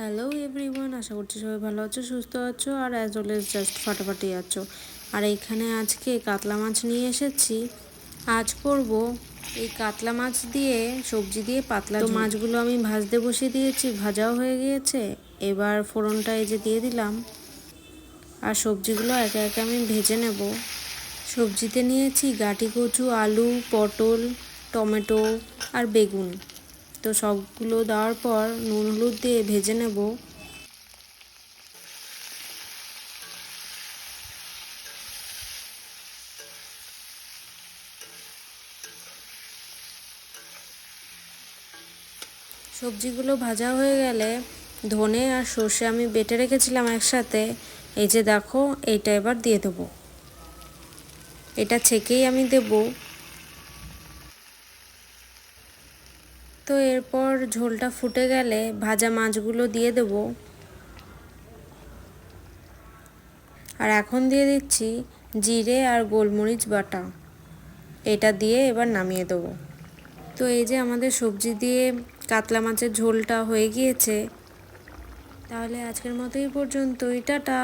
Hello everyone আশা করছি সবাই ভালো আছো সুস্থ আছো আর অ্যাজ অলওয়েজ জাস্ট ফাটাফাটি আছো। আর এইখানে আজকে কাতলা মাছ নিয়ে এসেছি। আজ করব এই কাতলা মাছ দিয়ে সবজি দিয়ে পাতলা তো মাছগুলো আমি ভাজতে বসিয়ে দিয়েছি ভাজাও হয়ে গিয়েছে। এবার ফোড়নটা এই যে দিয়ে দিলাম। আর সবজিগুলো একে একে আমি ভেজে নেব। সবজিতে নিয়েছি গাটি কচু আলু পটল টমেটো আর বেগুন। তো সবগুলো দেওয়ার পর নুন হলুদ দিয়ে ভেজে নেব। সবজিগুলো ভাজা হয়ে গেলে ধনে আর সর্ষে আমি বেটে রেখেছিলাম একসাথে। এই যে দেখো, এইটা এবার দিয়ে দেবো। এটা ছেঁকেই আমি দেবো। তো এরপর ঝোলটা ফুটে গেলে ভাজা মাছগুলো দিয়ে দেব। আর এখন দিয়ে দিচ্ছি জিরে আর গোলমরিচ বাটা। এটা দিয়ে এবার নামিয়ে দেবো। তো এই যে আমাদের সবজি দিয়ে কাতলা মাছের ঝোলটা হয়ে গিয়েছে, তাহলে আজকের মতো এই পর্যন্তই। টাটা!